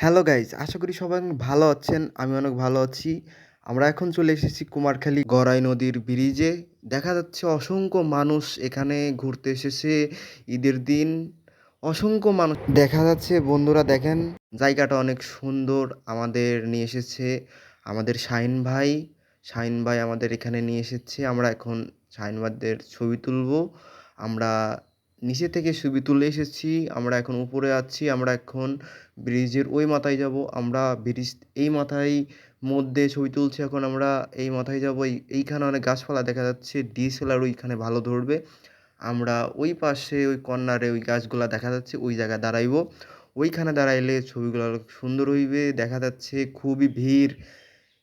Hello guys আশা করি সবাই ভালো আছেন, আমি অনেক ভালো আছি। আমরা এখন চলে এসেছি কুমারখালী গড়াই নদীর ব্রিজে দেখা যাচ্ছে অসংখ্য মানুষ এখানে ঘুরতে এসেছে ঈদের দিন। অসংখ্য মানুষ। দেখা যাচ্ছে, বন্ধুরা দেখেন, জায়গাটা অনেক সুন্দর, আমাদের নিয়ে এসেছে আমাদের শাহিন ভাই। শাহিন ভাই আমাদের এখানে নিয়ে এসেছে, আমরা এখন শাহিন ভাইদের ছবি তুলবো। আমরা নিচে থেকে ছবি তুলে এসেছি, আমরা এখন উপরে আছি, আমরা এখন ব্রিজের ওই মাথায় যাব, আমরা ব্রিজ এই মাথায় মধ্যে ছবি তুলছি, এখন আমরা এই মাথায় যাব, এই, এইখানে অনেক গাছপালা দেখা যাচ্ছে ডিএসএলআর ওইখানে ভালো ধরবে, আমরা ওই পাশে ওই কর্নারে ওই গাছগুলা দেখা যাচ্ছে, ওই জায়গায় দাঁড়াইব, ওইখানে দাঁড়াইলে ছবিগুলো সুন্দর হইবে, দেখা যাচ্ছে খুবই ভিড়,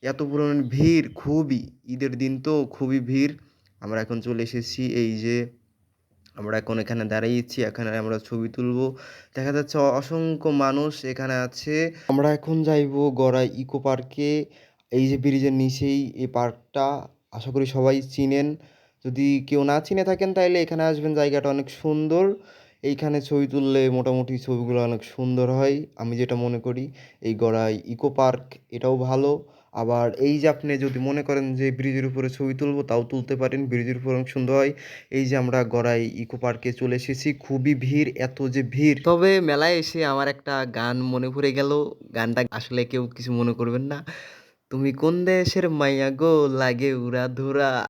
এত পরিমাণ ভিড়, খুবই, ঈদের দিন তো খুবই ভিড়, আমরা এখন চলে এসেছি, এই যে আমরা এখন এখানে দাঁড়িয়েছি, এখানে আমরা ছবি তুলবো। দেখা যাচ্ছে অসংখ্য মানুষ এখানে আছে। আমরা এখন যাইব গড়াই ইকো পার্কে। এই যে ব্রিজের নিচেই এই পার্কটা, আশা করি সবাই চিনেন। যদি কেউ না চিনে থাকেন তাহলে এখানে আসবেন, জায়গাটা অনেক সুন্দর। এইখানে ছবি তুললে মোটামুটি ছবিগুলো অনেক সুন্দর হয়, আমি যেটা মনে করি। এই গড়াই ইকো পার্ক, এটাও ভালো। আবার এই যে আপনি যদি মনে করেন যে ব্রিজের উপরে ছবি তুলবো, তাও তুলতে পারেন। ব্রিজের উপর অনেক সুন্দর হয়। এই যে আমরা গড়াই ইকো পার্কে চলে এসেছি। খুবই ভিড়, এত যে ভিড়। তবে মেলায় এসে আমার একটা গান মনে পড়ে গেল। গানটা আসলে কেউ কিছু মনে করবেন না। তুমি কোন দেশের মাইয়া গো? লাগে উড়া ধুরা